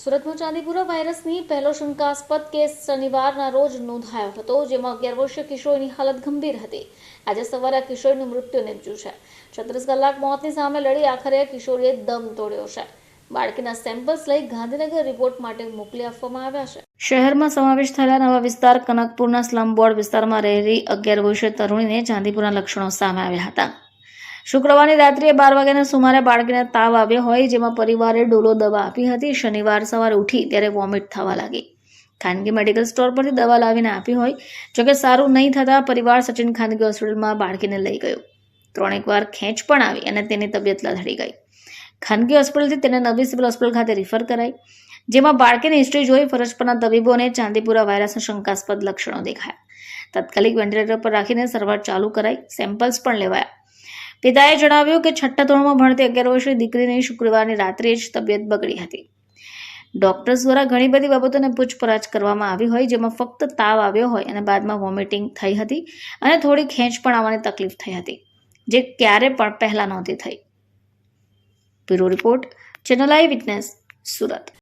સુરતમાં ચાંદીપુરા વાયરસની પહેલો શંકાસ્પદ કેસ શનિવારના રોજ નોંધાયો હતો, જેમાં અગિયાર વર્ષીય કિશોરની હાલત ગંભીર હતી. આજે સવારે આ કિશોરનું મૃત્યુ નિપજ્યું છે. છત્રીસ કલાક મોતની સામે લડી આખરે કિશોરીએ દમ તોડ્યો છે. બાળકીના સેમ્પલ્સ લઈ ગાંધીનગર રિપોર્ટ માટે મોકલી આપવામાં આવ્યા છે. શહેરમાં સમાવેશ થયેલા નવા વિસ્તાર કનકપુરના સ્લમ બોર્ડ વિસ્તારમાં રહેલી અગિયાર વર્ષીય તરુણીને ચાંદીપુરના લક્ષણો સામે આવ્યા હતા. શુક્રવારની રાત્રિએ બાર વાગ્યાના સુમારે બાળકીને તાવ આવ્યો હોય, જેમાં પરિવારે ડોલો દવા આપી હતી. શનિવાર સવારે ઉઠી ત્યારે વોમિટ થવા લાગી. ખાનગી મેડિકલ સ્ટોર પરથી દવા લાવીને આપી હોય, જોકે સારું નહીં થતાં પરિવાર સચિન ખાનગી હોસ્પિટલમાં બાળકીને લઈ ગયો. ત્રણેક વાર ખેંચ પણ આવી અને તેની તબિયત લથડી ગઈ. ખાનગી હોસ્પિટલથી તેને નવી સિવિલ હોસ્પિટલ ખાતે રિફર કરાઈ, જેમાં બાળકીની હિસ્ટ્રી જોઈ ફરજ પરના તબીબોને ચાંદીપુરા વાયરસના શંકાસ્પદ લક્ષણો દેખાયા. તાત્કાલિક વેન્ટિલેટર પર રાખીને સારવાર ચાલુ કરાઈ, સેમ્પલ્સ પણ લેવાયા. પિતાએ જણાવ્યું કે છઠ્ઠા ધોરણમાં ભણતી અગિયાર વર્ષની દીકરીની શુક્રવારની રાત્રે જ તબિયત બગડી હતી. ડોક્ટર્સ દ્વારા ઘણી બધી બાબતોને પૂછપરછ કરવામાં આવી હોય, જેમાં ફક્ત તાવ આવ્યો હોય અને બાદમાં વોમિટિંગ થઈ હતી અને થોડી ખેંચ પણ આવવાની તકલીફ થઈ હતી, જે ક્યારે પણ પહેલાં નહોતી થઈ. Bureau report, channel eye witness, Surat.